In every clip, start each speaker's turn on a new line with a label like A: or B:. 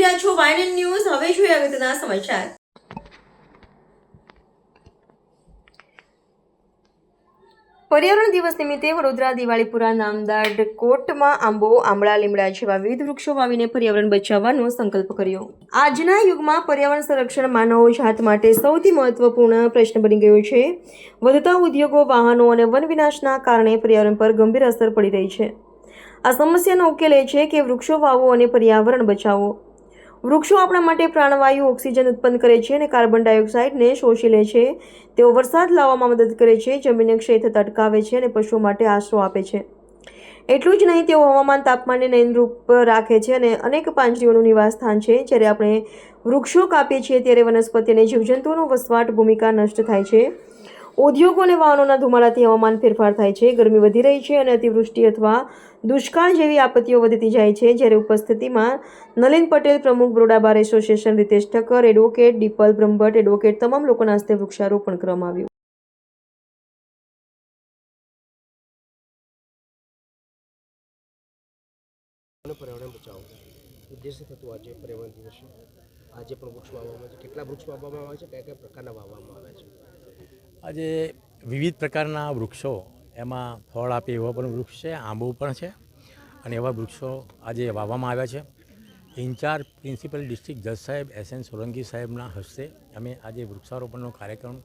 A: રહ્યા છો વાયનન ન્યૂઝ. હવે જોઈએ અગત્યના સમાચાર? પર્યાવરણ દિવસ નિમિત્તે વડોદરા દિવાળીપુરા નામદાર કોટમાં આંબો આંબળા લીમડા જેવા વિવિધ વૃક્ષો વાવીને પર્યાવરણ બચાવવાનો સંકલ્પ કર્યો. આજના યુગમાં પર્યાવરણ સંરક્ષણ માનવ જાત માટે સૌથી મહત્વપૂર્ણ પ્રશ્ન બની ગયો છે. વધતા ઉદ્યોગો, વાહનો અને વન વિનાશના કારણે પર્યાવરણ પર ગંભીર અસર પડી રહી છે. આ સમસ્યાનો ઉકેલ એ છે કે વૃક્ષો વાવો અને પર્યાવરણ બચાવો. વૃક્ષો આપણા માટે પ્રાણવાયુ, ઓક્સિજન ઉત્પન્ન કરે છે અને કાર્બન ડાયોક્સાઇડને શોષી લે છે. તેઓ વરસાદ લાવવામાં મદદ કરે છે, જમીનને ક્ષય થતા અટકાવે છે અને પશુઓ માટે આશરો આપે છે. એટલું જ નહીં, તેઓ હવામાન તાપમાનને નયનરૂપ રાખે છે અને અનેક પાંજરીઓનું નિવાસસ્થાન છે. જ્યારે આપણે વૃક્ષો કાપીએ છીએ, ત્યારે વનસ્પતિ અને જીવજંતુઓનો વસવાટ ભૂમિકા નષ્ટ થાય છે. ઉદ્યોગો અને વાહનોના ધુમાડાથી હવામાન ફેરફાર થાય છે. ગરમી વધી રહી છે અને અતિવૃષ્ટિ અથવા દુષ્કાળ જેવી આપત્તિઓ વધતી જાય છે જ્યારે ઉપસ્થિતિમાં નલિન પટેલ પ્રમુખ Baroda bar association Ritesh Thakkar advocate Dipal Brahmbhatt advocate તમામ લોકોના હસ્તે વૃક્ષારોપણ કરવામાં આવ્યું.
B: પર્યાવરણ બચાવો. ઉદ્દેશ્ય થતું આજે પર્યાવરણ દિવસે આજે પણ વૃક્ષ વાવવામાં આવે છે. કેટલા વૃક્ષ વાવવામાં આવે છે? કયા કયા પ્રકારના વાવવામાં આવે છે?
C: આજે વિવિધ પ્રકારના વૃક્ષો એમાં ફળ આપે એવા પણ વૃક્ષ છે, આંબો પણ છે અને એવા વૃક્ષો આજે વાવવામાં આવ્યા છે. ઇન્ચાર્જ પ્રિન્સિપલ ડિસ્ટ્રિક્ટ જજ સાહેબ એસ એન સોલંકી સાહેબના હસ્તે અમે આજે વૃક્ષારોપણનો કાર્યક્રમ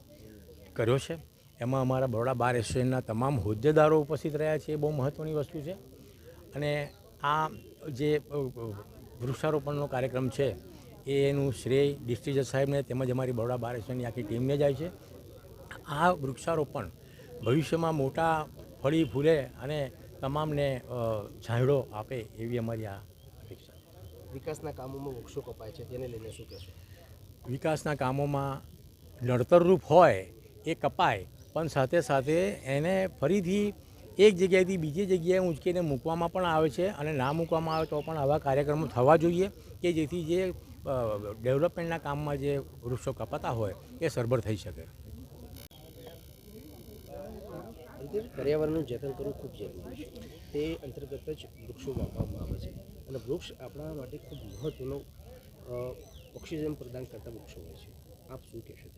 C: કર્યો છે. એમાં અમારા બરોડા બાર એસોસિએશનના તમામ હોદ્દેદારો ઉપસ્થિત રહ્યા છે, એ બહુ મહત્ત્વની વસ્તુ છે. અને આ જે વૃક્ષારોપણનો કાર્યક્રમ છે એનું શ્રેય ડિસ્ટ્રિક્ટ જજ સાહેબને તેમજ અમારી બરોડા બાર એસોસિએશનની આખી ટીમને જાય છે. આ વૃક્ષારોપણ ભવિષ્યમાં મોટા ફળી ફૂલે અને તમામને અ, છાંયડો આપે એવી અમારી આ અપેક્ષા
B: વિકાસના કામોમાં વૃક્ષો કપાય છે તેને લઈને શું કહેશો?
C: વિકાસના કામોમાં નડતરરૂપ હોય એ કપાય પણ સાથે સાથે એને ફરીથી એક જગ્યાએથી બીજી જગ્યાએ ઊંચકીને મૂકવામાં પણ આવે છે અને ના મૂકવામાં આવે તો પણ આવા કાર્યક્રમો થવા જોઈએ કે જેથી જે ડેવલપમેન્ટના કામમાં જે વૃક્ષો કપાતા હોય એ સરભર થઈ શકે
B: રીતે પર્યાવરણનું જતન કરવું ખૂબ જરૂરી છે. તે અંતર્ગત જ વૃક્ષો વાવવામાં આવે છે. અને વૃક્ષ આપણા માટે ખૂબ મહત્ત્વનો ઓક્સિજન પ્રદાન કરતા વૃક્ષો હોય છે. આપ શું કહેશો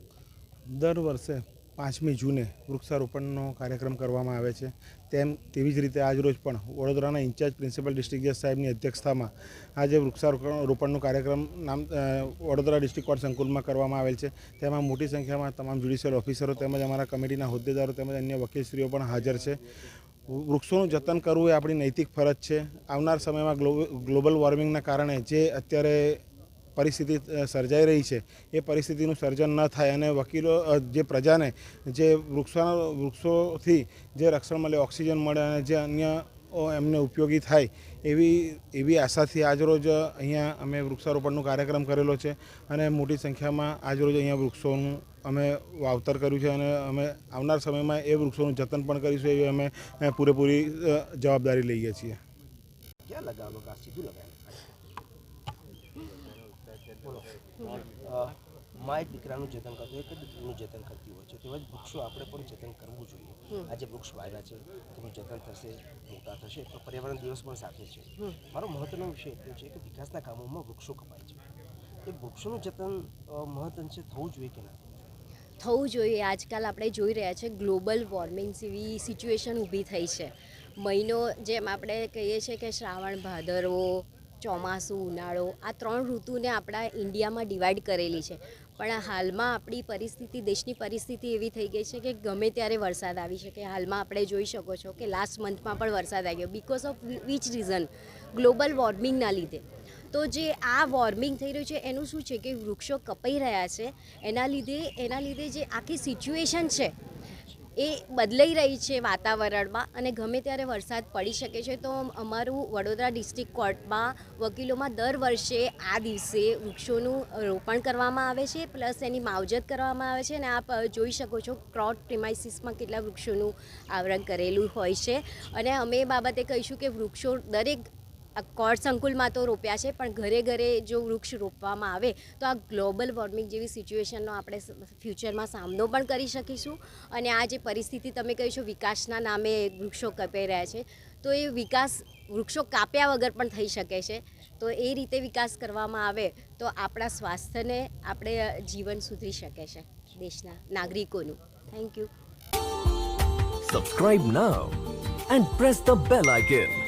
D: દર વર્ષે પાંચમી જૂને વૃક્ષારોપણનો કાર્યક્રમ કરવામાં આવે છે. તેમ, તેવી જ રીતે આજરોજ પણ વડોદરાના ઇન્ચાર્જ પ્રિન્સિપલ ડિસ્ટ્રિક્ટ જજ સાહેબની અધ્યક્ષતામાં આજે વૃક્ષારોપણનો કાર્યક્રમ નામ વડોદરા ડિસ્ટ્રિક્ટ કોર્ટ સંકુલમાં કરવામાં આવેલ છે. તેમાં મોટી સંખ્યામાં તમામ જ્યુડિશિયલ ઓફિસરો તેમજ અમારા કમિટીના હોદ્દેદારો તેમજ અન્ય વકીલશ્રીઓ પણ હાજર છે. વૃક્ષોનું જતન કરવું એ આપણી નૈતિક ફરજ છે. આવનાર સમયમાં ગ્લો- ગ્લોબલ વોર્મિંગના કારણે જે અત્યારે પરિસ્થિતિ સર્જાઈ રહી છે. એ પરિસ્થિતિનું સર્જન ન થાય અને વકીલો જે પ્રજાને, જે વૃક્ષો વૃક્ષોથી જે રક્ષણ મળે, ઓક્સિજન મળે અને જે અન્ય એમને ઉપયોગી થાય એવી એવી આશાથી આજરોજ અહીંયા અમે વૃક્ષારોપણનો કાર્યક્રમ કરેલો છે અને મોટી સંખ્યામાં આજરોજ અહીંયા વૃક્ષોનું અમે વાવતર કર્યું છે અને અમે આવનાર સમયમાં એ વૃક્ષોનું જતન પણ કરીશું એવી અમે પૂરેપૂરી જવાબદારી લઈએ છીએ.
B: ક્યાં લગાવેલો ઘાસ સીધું લગાવેલું બોલો. મા એક દીકરાનું જતન કરતો હોય કે દીકરીનું જતન કરતી હોય છે તેવા જ વૃક્ષો આપણે પણ જતન કરવું જોઈએ. આજે વૃક્ષ વાવ્યા છે તેનું જતન થશે મોટા થશે તો પર્યાવરણ દિવસ પણ સાથે છે. મારો મહત્વનો વિષય એટલો છે કે વિકાસના કામોમાં વૃક્ષો કપાય છે. એ વૃક્ષોનું જતન મહદઅંશે થવું જોઈએ કે ના?
E: થવું જોઈએ. આજકાલ આપણે જોઈ રહ્યા છે ગ્લોબલ વોર્મિંગ જેવી સિચ્યુએશન ઊભી થઈ છે. મહિનો જેમ આપણે કહીએ છીએ કે શ્રાવણ ભાદરવો ચોમાસું, ઉનાળો, આ ત્રણ ઋતુને આપણા ઇન્ડિયામાં ડિવાઈડ કરેલી છે. પણ હાલમાં આપણી પરિસ્થિતિ, દેશની પરિસ્થિતિ એવી થઈ ગઈ છે કે ગમે ત્યારે વરસાદ આવી શકે. હાલમાં આપણે જોઈ શકો છો કે લાસ્ટ મંથમાં પણ વરસાદ આવી ગયો because of which reason global વોર્મિંગના લીધે. તો જે આ વોર્મિંગ થઈ રહ્યું છે, એનું શું છે કે વૃક્ષો કપાઈ રહ્યા છે. એના લીધે એના લીધે જે આખી સિચ્યુએશન છે એ બદલાઈ રહી છે વાતાવરણમાં અને ગમે ત્યારે વરસાદ પડી શકે છે, તો અમારું વડોદરા ડિસ્ટ્રિક્ટ કોર્ટમાં વકીલોમાં દર વર્ષે આ દિવસે વૃક્ષોનું રોપણ કરવામાં આવે છે, પ્લસ એની માવજત કરવામાં આવે છે અને આપ જોઈ શકો છો ક્રોટ પ્રિમાઇસીસમાં કેટલા વૃક્ષોનું આવરણ કરેલું હોય છે. અને અમે એ બાબતે કહીશું કે વૃક્ષો દરેક કોર્ટ સંકુલમાં તો રોપ્યા છે, પણ ઘરે ઘરે જો વૃક્ષ રોપવામાં આવે, તો આ ગ્લોબલ વોર્મિંગ જેવી સિચ્યુએશનનો આપણે ફ્યુચરમાં સામનો પણ કરી શકીશું. અને આ જે પરિસ્થિતિ તમે કહી છો વિકાસના નામે વૃક્ષો કપાઈ રહ્યા છે, તો એ વિકાસ વૃક્ષો કાપ્યા વગર પણ થઈ શકે છે. તો એ રીતે વિકાસ કરવામાં આવે, તો આપણા સ્વાસ્થ્યને આપણે જીવન સુધરી શકે છે દેશના નાગરિકોનું. Thank you
F: Subscribe now and press the bell icon.